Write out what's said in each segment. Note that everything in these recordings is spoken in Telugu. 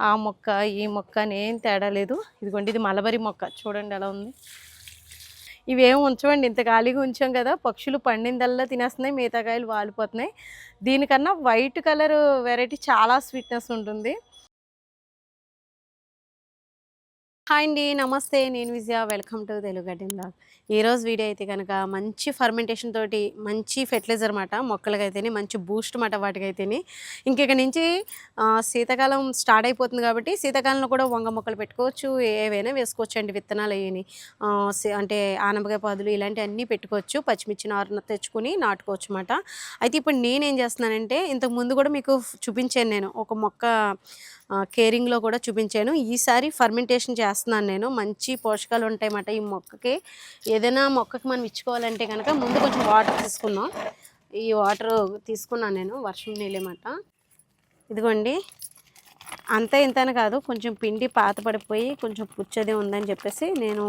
ఆ మొక్క ఈ మొక్క అని తేడా లేదు. ఇదిగోండి ఇది మలబరి మొక్క. చూడండి ఎలా ఉంది. ఇవేం ఉంచవండి ఇంత ఖాళీగా ఉంచాం కదా పక్షులు పండిందల్లా తినేస్తున్నాయి మిగతా కాయలు వాలిపోతున్నాయి. దీనికన్నా వైట్ కలర్ వెరైటీ చాలా స్వీట్నెస్ ఉంటుంది. హాయ్ అండి నమస్తే. నేను Vijaya. Welcome to Telugu garden blog. ఈరోజు వీడియో అయితే కనుక మంచి ఫర్మెంటేషన్ తోటి మంచి ఫెర్టిలైజర్ మాట మొక్కలకైతేనే మంచి బూస్ట్ మాట వాటికైతేనే ఇంక నుంచి శీతాకాలం స్టార్ట్ అయిపోతుంది కాబట్టి శీతాకాలంలో కూడా వంగ మొక్కలు పెట్టుకోవచ్చు ఏవైనా వేసుకోవచ్చు అండి విత్తనాలు అయ్యి అంటే ఆనపకాయ పాదులు ఇలాంటివన్నీ పెట్టుకోవచ్చు పచ్చిమిర్చి నారు తెచ్చుకుని నాటుకోవచ్చు అన్నమాట అయితే ఇప్పుడు నేనేం చేస్తున్నానంటే ఇంతకు ముందు కూడా మీకు చూపించాను నేను ఒక మొక్క కేరింగ్లో కూడా చూపించాను. ఈసారి ఫర్మెంటేషన్ చేస్తున్నాను నేను. మంచి పోషకాలు ఉంటాయన్నమాట ఈ మొక్కకి. ఏదైనా మొక్కకి మనం ఇచ్చుకోవాలంటే కనుక ముందు కొంచెం వాటర్ తీసుకుందాం. ఈ వాటర్ తీసుకున్నాను నేను వర్షం నీళ్ళమాట ఇదిగోండి. అంత ఇంతని కాదు కొంచెం పిండి పాత పడిపోయి కొంచెం పుచ్చది ఉందని చెప్పేసి నేను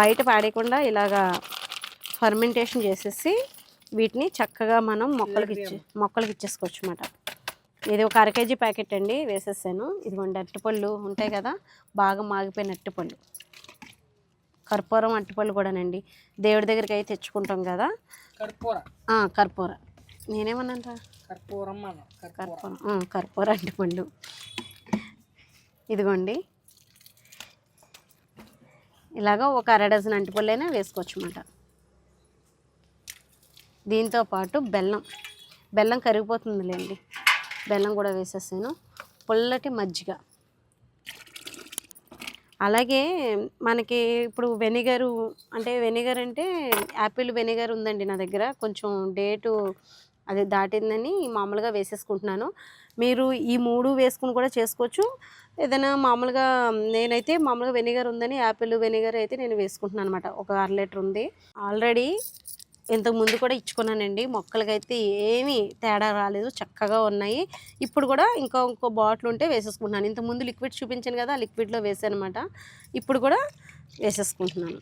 బయట పాడేయకుండా ఇలాగా ఫర్మెంటేషన్ చేసేసి వీటిని చక్కగా మనం మొక్కలకి ఇచ్చే మొక్కలకి ఇచ్చేసుకోవచ్చు అన్నమాట. ఇది ఒక అర కేజీ ప్యాకెట్ అండి వేసేసాను. ఇదిగోండి అరటిపళ్ళు ఉంటాయి కదా బాగా మాగిపోయిన అరటిపళ్ళు. కర్పూరం అరటిపళ్ళు కూడానండి. దేవుడి దగ్గరికి అయితే తెచ్చుకుంటాం కదా. కర్పూర. కర్పూర. నేనేమన్నాను కర్పూరం అన్న కర్పూర. కర్పూరం కర్పూర అరటిపళ్ళు. ఇదిగోండి. ఇలాగ ఒక అర డజన్ అంటిపళ్ళు అయినా వేసుకోవచ్చు అన్నమాట దీంతో పాటు బెల్లం. బెల్లం కరిగిపోతుందిలేండి. బెల్లం కూడా వేసేసాను. పుల్లటి మజ్జిగ. అలాగే మనకి ఇప్పుడు వెనిగరు అంటే వెనిగర్ అంటే యాపిల్ వెనిగర్ ఉందండి నా దగ్గర. కొంచెం డేటు అది దాటిందని మామూలుగా వేసేసుకుంటున్నాను. మీరు ఈ మూడు వేసుకుని కూడా చేసుకోవచ్చు. ఏదైనా మామూలుగా నేనైతే మామూలుగా వెనిగర్ ఉందని యాపిల్ వెనిగర్ అయితే నేను వేసుకుంటున్నాను అనమాట ఒక అర లీటర్ ఉంది. ఆల్రెడీ ఇంతకు ముందు కూడా ఇచ్చుకున్నానండి. మొక్కలకైతే ఏమీ తేడా రాలేదు. చక్కగా ఉన్నాయి. ఇప్పుడు కూడా ఇంకా ఇంకో బాటిల్ ఉంటే వేసేసుకుంటున్నాను. ఇంతకు ముందు లిక్విడ్ చూపించాను కదా ఆ లిక్విడ్లో వేసాను అనమాట ఇప్పుడు కూడా వేసేసుకుంటున్నాను.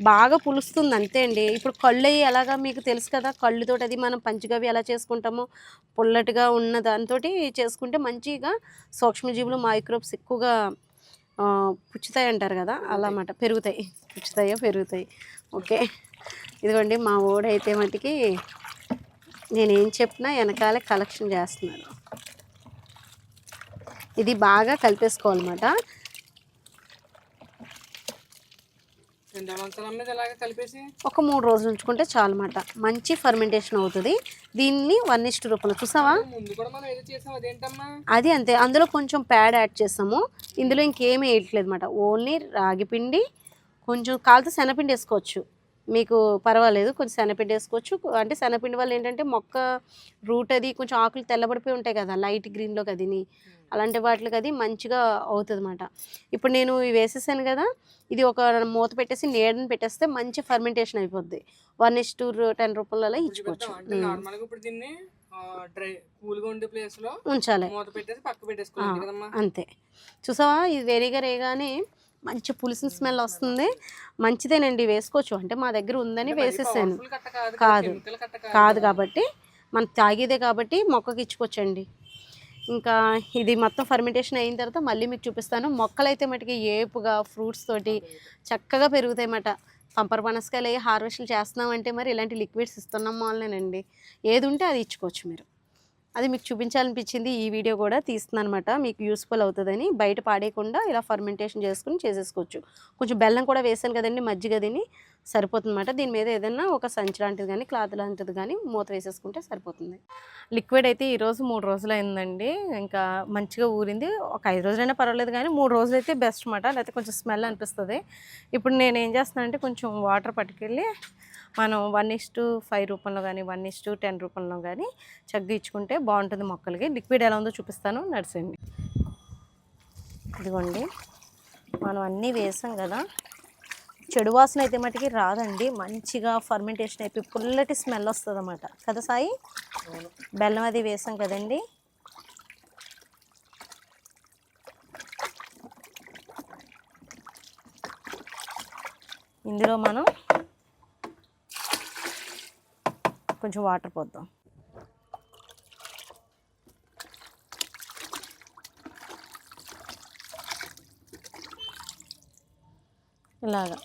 బాగా పులుస్తుంది అంతే అండి. ఇప్పుడు కళ్ళు అయ్యి ఎలాగా మీకు తెలుసు కదా కళ్ళుతోటి అది మనం పంచగవి ఎలా చేసుకుంటామో పుల్లటిగా ఉన్న దాంతో చేసుకుంటే మంచిగా సూక్ష్మజీవులు మైక్రోబ్స్ ఎక్కువగా పుచ్చుతాయి అంటారు కదా అలా అన్నమాట పెరుగుతాయి. పుచ్చుతాయో పెరుగుతాయి. ఓకే. ఇదిగోండి మా ఓడైతే మటుకి నేనేం చెప్పినా వెనకాలే కలెక్షన్ చేస్తున్నాడు ఇది బాగా కలిపేసుకోవాలన్నమాట. ఒక మూడు రోజులు ఉంచుకుంటే చాలు అన్నమాట మంచి ఫర్మెంటేషన్ అవుతుంది. దీన్ని వన్ ఇస్ట్ రూపంలో చూసావా? అది అంతే. అందులో కొంచెం ప్యాడ్ యాడ్ చేస్తాము. ఇందులో ఇంకేమీ వేయట్లేదు అనమాట ఓన్లీ రాగి పిండి కొంచెం కాలితే శనగపిండి వేసుకోవచ్చు. మీకు పర్వాలేదు కొంచెం శనగపిండి వేసుకోవచ్చు. అంటే శనగపిండి వల్ల ఏంటంటే మొక్క రూట్ అది కొంచెం ఆకులు తెల్లబడిపోయి ఉంటాయి కదా లైట్ గ్రీన్లో కదిని. అలాంటి వాటికి అది మంచిగా అవుతుంది అనమాట ఇప్పుడు నేను ఇవి వేసేసాను కదా ఇది ఒక మూత పెట్టేసి నీడని పెట్టేస్తే మంచి ఫర్మెంటేషన్ అయిపోద్ది. వన్ ఇస్ టూ టెన్ రూపాయలలో ఇచ్చుకోవచ్చు. ఉంచాలి. అంతే చూసావా? ఇది వెనిగర్ వేయగానే మంచి పులిసిన స్మెల్ వస్తుంది. మంచిదేనండి వేసుకోవచ్చు. అంటే మా దగ్గర ఉందని వేసేసాను. కాదు కాదు. కాబట్టి మనం తాగేదే కాబట్టి మొక్కకి ఇచ్చుకోవచ్చండి. ఇంకా ఇది మొత్తం ఫర్మెంటేషన్ అయిన తర్వాత మళ్ళీ మీకు చూపిస్తాను. మొక్కలైతే మటుకి ఏపుగా ఫ్రూట్స్ తోటి చక్కగా పెరుగుతాయి అన్నమాట పంపర్ పనసకాయలు అయ్యి హార్వెస్ట్లు చేస్తున్నామంటే మరి ఇలాంటి లిక్విడ్స్ ఇస్తున్నాం వాళ్ళనేనండి. ఏది ఉంటే అది ఇచ్చుకోవచ్చు మీరు. అది మీకు చూపించాలనిపించింది ఈ వీడియో కూడా తీస్తుందనమాట అనమాట మీకు యూస్ఫుల్ అవుతుందని బయట పాడేయకుండా ఇలా ఫర్మెంటేషన్ చేసుకుని చేసేసుకోవచ్చు. కొంచెం బెల్లం కూడా వేసాను కదండి మజ్జిగ సరిపోతుందన్నమాట. దీని మీద ఏదైనా ఒక సంచి లాంటిది కానీ క్లాత్ లాంటిది కానీ మూత వేసేసుకుంటే సరిపోతుంది. లిక్విడ్ అయితే ఈరోజు మూడు రోజులు అయిందండి ఇంకా మంచిగా ఊరింది. ఒక ఐదు రోజులైనా పర్వాలేదు కానీ మూడు రోజులు అయితే బెస్ట్ అనమాట లేకపోతే కొంచెం స్మెల్ అనిపిస్తుంది. ఇప్పుడు నేను ఏం చేస్తున్నానంటే కొంచెం వాటర్ పట్టుకెళ్ళి మనం వన్ ఇస్ టు ఫైవ్ రూపంలో కానీ వన్ ఇస్ టు టెన్ రూపంలో కానీ చగ్గు ఇచ్చుకుంటే బాగుంటుంది మొక్కలకి. లిక్విడ్ ఎలా ఉందో చూపిస్తాను. నడిచండి ఇదిగోండి. మనం అన్నీ వేసాం కదా. చెడు వాసన అయితే మటుకి రాదండి. మంచిగా ఫర్మెంటేషన్ అయిపోయి పుల్లటి స్మెల్ వస్తుంది అనమాట కదా సాయి? బెల్లం అది వేసాం కదండి. ఇందులో మనం కొంచెం వాటర్ పోద్దాం. ఇలాగా.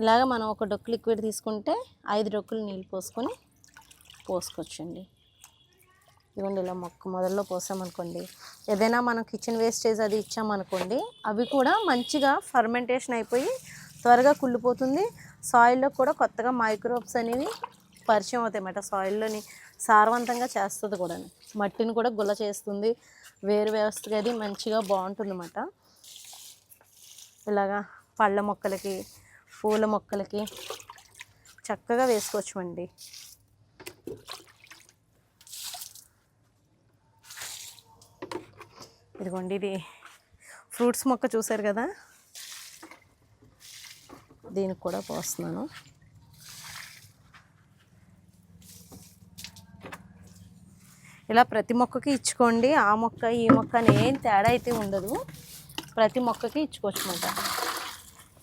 ఇలాగ మనం ఒక డొక్కు లిక్విడ్ తీసుకుంటే ఐదు డొక్కులు నీళ్ళు పోసుకొని పోసుకోవచ్చండి. ఇదిగోండి ఇలా మొక్క మొదల్లో పోసామనుకోండి. ఏదైనా మనం కిచెన్ వేస్టేజ్ అది ఇచ్చామనుకోండి అవి కూడా మంచిగా ఫర్మెంటేషన్ అయిపోయి త్వరగా కుళ్ళిపోతుంది. సాయిల్లో కూడా కొత్తగా మైక్రోబ్స్ అనేవి పరిచయం అవుతాయి అన్నమాట. సాయిల్లోని సారవంతంగా చేస్తుంది కూడా మట్టిని కూడా గుల్ల చేస్తుంది. వేరు వ్యవస్థగా అది మంచిగా బాగుంటుంది అన్నమాట ఇలాగా పళ్ళ మొక్కలకి పూల మొక్కలకి చక్కగా వేసుకోవచ్చు అండి ఇదిగోండి ఇది ఫ్రూట్స్ మొక్క చూసారు కదా? దీనికి కూడా పోస్తున్నాను. ఇలా ప్రతి మొక్కకి ఇచ్చుకోండి. ఆ మొక్క ఈ మొక్క అని ఏం తేడా అయితే ఉండదు. ప్రతి మొక్కకి ఇచ్చుకోవచ్చు అనమాట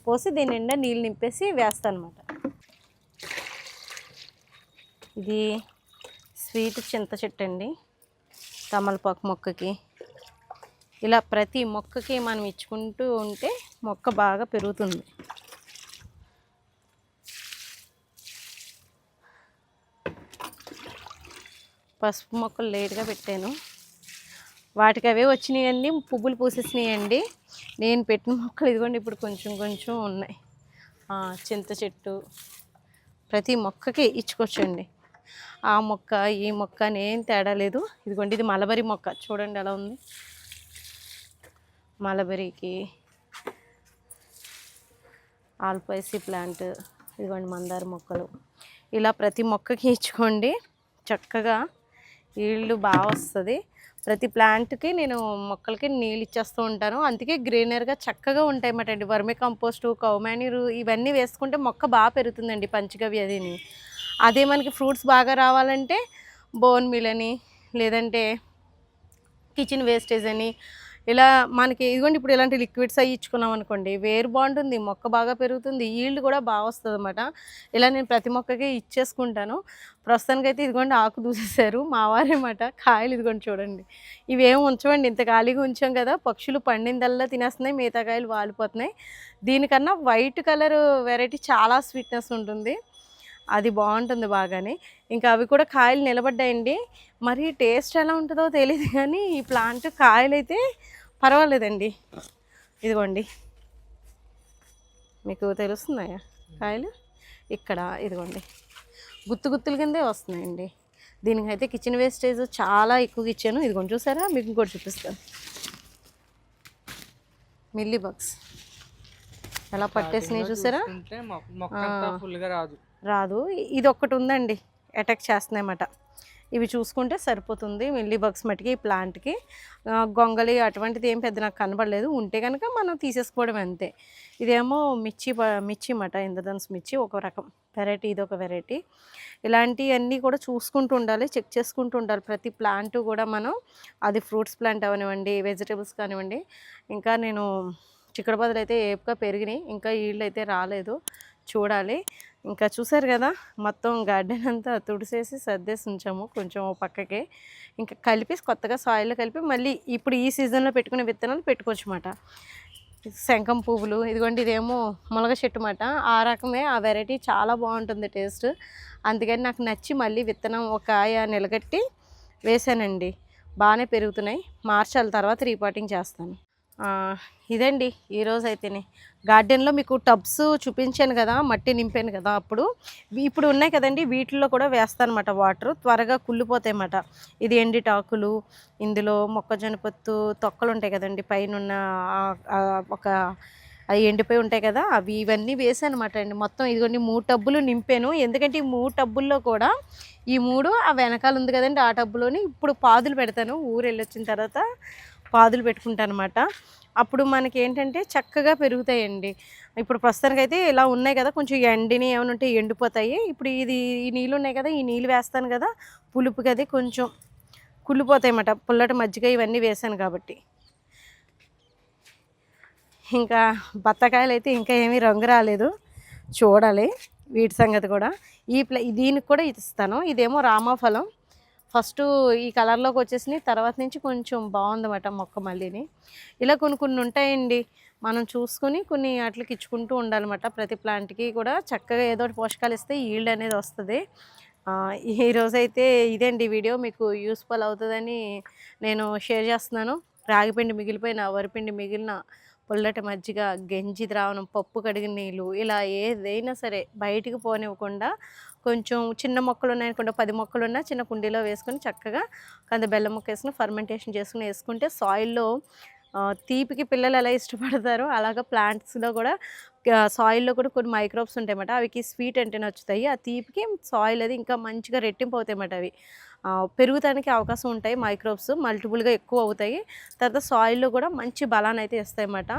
పోసి దీని నిండా నీళ్ళు నింపేసి వేస్తాను అనమాట ఇది స్వీట్ చింత చెట్టు అండి. తమలపాకు మొక్కకి. ఇలా ప్రతి మొక్కకి మనం ఇచ్చుకుంటూ ఉంటే మొక్క బాగా పెరుగుతుంది. పసుపు మొక్కలు లేట్గా పెట్టాను. వాటికి అవే వచ్చినాయండి పువ్వులు పూసేసినాయండి. నేను పెట్టిన మొక్కలు ఇదిగోండి ఇప్పుడు కొంచెం కొంచెం ఉన్నాయి. చింత చెట్టు ప్రతి మొక్కకి ఇచ్చుకోవచ్చండి ఆ మొక్క ఈ మొక్క అని తేడా లేదు. ఇదిగోండి ఇది మలబరి మొక్క. చూడండి ఎలా ఉంది. మలబరికి ఆల్పైసి ప్లాంట్ ఇదిగోండి మందార మొక్కలు. ఇలా ప్రతి మొక్కకి ఇచ్చుకోండి. చక్కగా నీళ్ళు బాగా వస్తుంది. ప్రతి ప్లాంట్కి నేను మొక్కలకి నీళ్ళు ఇచ్చేస్తూ ఉంటాను. అందుకే గ్రీనర్గా చక్కగా ఉంటాయి అన్నమాట అండి. వర్మి కంపోస్ట్ కౌమానీరు ఇవన్నీ వేసుకుంటే మొక్క బాగా పెరుగుతుందండి పంచగవ్య అదిని. అదే మనకి ఫ్రూట్స్ బాగా రావాలంటే బోన్ మిల్ అని లేదంటే కిచెన్ వేస్టేజ్ అని ఇలా మనకి ఇదిగోండి ఇప్పుడు ఇలాంటి లిక్విడ్స్ అవి ఇచ్చుకున్నాం అనుకోండి వేరు బాగుంటుంది మొక్క బాగా పెరుగుతుంది ఈల్డ్ కూడా బాగా వస్తుంది అనమాట ఇలా నేను ప్రతి మొక్కకి ఇచ్చేసుకుంటాను. ప్రస్తుతానికైతే ఇదిగోండి ఆకు దూసేశారు మా వారేమాట కాయలు ఇదిగోండి చూడండి. ఇవేం ఉంచవండి ఇంత ఖాళీగా ఉంచాం కదా పక్షులు పండిందల్లా తినేస్తున్నాయి మిగతా కాయలు వాలిపోతున్నాయి. దీనికన్నా వైట్ కలర్ వెరైటీ చాలా స్వీట్నెస్ ఉంటుంది. అది బాగుంటుంది బాగానే. ఇంకా అవి కూడా కాయలు నిలబడ్డాయండి. మరి టేస్ట్ ఎలా ఉంటుందో తెలియదు కానీ ఈ ప్లాంట్ కాయలైతే పర్వాలేదండి. ఇదిగోండి. మీకు తెలుస్తున్నాయా కాయలు? ఇక్కడ ఇదిగోండి. గుత్తు గుత్తుల కిందే వస్తున్నాయండి. దీనికైతే కిచెన్ వేస్టేజ్ చాలా ఎక్కువగా ఇచ్చాను. ఇదిగోండి చూసారా? మీకు ఇంకోటి చూపిస్తాను. Mealy bugs. ఎలా పట్టేసినాయి చూసారా? రాదు. ఇది ఒక్కటి ఉందండి. అటాక్ చేస్తున్నాయన్నమాట. ఇవి చూసుకుంటే సరిపోతుంది మిల్లీ బగ్స్ మట్టికి ఈ ప్లాంట్కి. గొంగలి అటువంటిది ఏం పెద్ద నాకు కనబడలేదు. ఉంటే కనుక మనం తీసేసుకోవడం అంతే. ఇదేమో మిర్చి మిర్చి మాట ఇంద్రధనుస్ మిర్చి ఒక రకం. వెరైటీ ఇది ఒక వెరైటీ. ఇలాంటివన్నీ కూడా చూసుకుంటూ ఉండాలి చెక్ చేసుకుంటూ ఉండాలి. ప్రతి ప్లాంట్ కూడా మనం అది ఫ్రూట్స్ ప్లాంట్ అవనివ్వండి వెజిటేబుల్స్ కానివ్వండి. ఇంకా నేను చిక్కడబదులు అయితే ఏపుగా పెరిగినాయి. ఇంకా ఈళ్ళు అయితే రాలేదు. చూడాలి. ఇంకా చూసారు కదా మొత్తం గార్డెన్ అంతా తుడిసేసి సర్దేసి ఉంచాము కొంచెం పక్కకి. ఇంకా కలిపి కొత్తగా సాయిల్లో కలిపి మళ్ళీ ఇప్పుడు ఈ సీజన్లో పెట్టుకునే విత్తనాలు పెట్టుకోవచ్చు అన్నమాట శంఖం పువ్వులు ఇదిగోండి ఇదేమో మునగ చెట్టు మాట. ఆ రకమే ఆ వెరైటీ చాలా బాగుంటుంది టేస్ట్ అందుకని నాకు నచ్చి మళ్ళీ విత్తనం ఒక కాయ నిలగట్టి వేసానండి. బాగానే పెరుగుతున్నాయి. మార్చాలి తర్వాత రీపాటింగ్ చేస్తాను. ఇదండి ఈరోజు అయితేనే గార్డెన్లో మీకు టబ్స్ చూపించాను కదా మట్టి నింపాను కదా అప్పుడు. ఇప్పుడు ఉన్నాయి కదండి వీటిల్లో కూడా వేస్తాను అనమాట వాటర్. త్వరగా కుళ్ళిపోతాయి అన్నమాట ఇది ఎండిటాకులు ఇందులో మొక్కజొన్న పొత్తు తొక్కలు ఉంటాయి కదండి పైన ఒక అవి ఎండిపోయి ఉంటాయి కదా అవి ఇవన్నీ వేసానమాట అనమాట అండి. మొత్తం ఇదిగోండి మూడు టబ్బులు నింపాను. ఎందుకంటే ఈ మూడు టబ్బుల్లో కూడా ఈ మూడు ఆ వెనకాల ఉంది కదండి ఆ టబ్బులోని ఇప్పుడు పాదులు పెడతాను. ఊరు వెళ్ళొచ్చిన తర్వాత పాదులు పెట్టుకుంటాను అనమాట అప్పుడు మనకి ఏంటంటే చక్కగా పెరుగుతాయండి. ఇప్పుడు ప్రస్తుతానికి అయితే ఇలా ఉన్నాయి కదా కొంచెం ఎండిని ఏమైనా ఉంటే ఎండిపోతాయి. ఇప్పుడు ఇది ఈ నీళ్ళు ఉన్నాయి కదా ఈ నీళ్ళు వేస్తాను కదా పులుపు కదా కొంచెం కుళ్ళిపోతాయి అన్నమాట పుల్లటి మజ్జిగ ఇవన్నీ వేసాను కాబట్టి. ఇంకా బత్తకాయలు అయితే ఇంకా ఏమీ రంగు రాలేదు. చూడాలి వీటి సంగతి కూడా. ఈ ప్ల దీనికి కూడా ఇది ఇస్తాను. ఇదేమో రామాఫలం. ఫస్ట్ ఈ కలర్లోకి వచ్చేసినాయి. తర్వాత నుంచి కొంచెం బాగుందన్నమాట మొక్క మళ్ళీని ఇలా కొన్ని కొన్ని ఉంటాయండి. మనం చూసుకొని కొన్ని వాటికి ఇచ్చుకుంటూ ఉండాలన్నమాట. ప్రతి ప్లాంట్కి కూడా చక్కగా ఏదో ఒకటి పోషకాలు ఇస్తే ఈల్డ్ అనేది వస్తుంది. ఈరోజైతే ఇదేండి వీడియో. మీకు యూస్ఫుల్ అవుతుందని నేను షేర్ చేస్తున్నాను. రాగిపిండి మిగిలిపోయిన వరిపిండి మిగిలిన పుల్లటి మజ్జిగ గంజి ద్రావణం పప్పు కడిగిన నీళ్ళు ఇలా ఏదైనా సరే బయటికి పోనివ్వకుండా కొంచెం చిన్న మొక్కలు ఉన్నాయనుకుంటే పది మొక్కలు ఉన్నా చిన్న కుండీలో వేసుకొని చక్కగా కంద బెల్లం మొక్క వేసుకుని ఫర్మెంటేషన్ చేసుకుని వేసుకుంటే సాయిల్లో తీపికి పిల్లలు ఎలా ఇష్టపడతారో అలాగా ప్లాంట్స్లో కూడా సాయిల్లో కూడా కొన్ని మైక్రోబ్స్ ఉంటాయన్నమాట. అవికి స్వీట్ అంటే నచ్చుతాయి ఆ తీపికి సాయిల్ అది ఇంకా మంచిగా రెట్టింపు అవుతాయి అన్నమాట అవి. పెరుగుతానికి అవకాశం ఉంటాయి మైక్రోబ్స్ మల్టిపుల్గా ఎక్కువ అవుతాయి. తర్వాత సాయిల్లో కూడా మంచి బలాన్ని అయితే ఇస్తాయన్నమాట.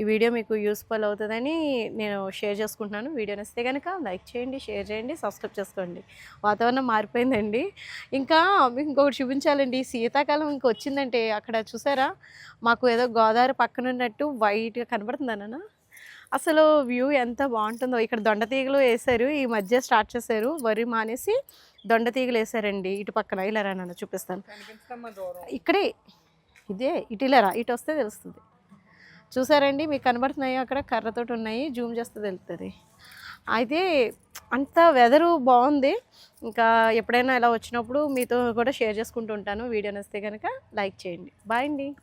ఈ వీడియో మీకు యూస్ఫుల్ అవుతుందని నేను షేర్ చేసుకుంటున్నాను. వీడియో నచ్చితే కనుక లైక్ చేయండి షేర్ చేయండి సబ్స్క్రైబ్ చేసుకోండి. వాతావరణం మారిపోయిందండి. ఇంకా మీకు ఇంకొకటి చూపించాలండి. శీతాకాలం ఇంకొచ్చిందంటే అక్కడ చూసారా? మాకు ఏదో గోదావరి పక్కన ఉన్నట్టు వైట్గా కనబడుతుందన్న అసలు వ్యూ ఎంత బాగుంటుందో. ఇక్కడ దొండ తీగలు వేశారు ఈ మధ్య స్టార్ట్ చేశారు. వరి మానేసి దొండ తీగలు వేశారండి ఇటు పక్కన. ఇలా రా నాన్న చూపిస్తాను. ఇక్కడే ఇదే ఇటు ఇలారా ఇటు వస్తే తెలుస్తుంది. చూసారండి మీకు కనబడుతున్నాయి అక్కడ కర్రతోటి ఉన్నాయి జూమ్ చేస్తే తెలుస్తుంది అయితే అంత వెదరు బాగుంది. ఇంకా ఎప్పుడైనా ఇలా వచ్చినప్పుడు మీతో కూడా షేర్ చేసుకుంటూ ఉంటాను. వీడియో నచ్చితే కనుక లైక్ చేయండి. బాయ్ అండి.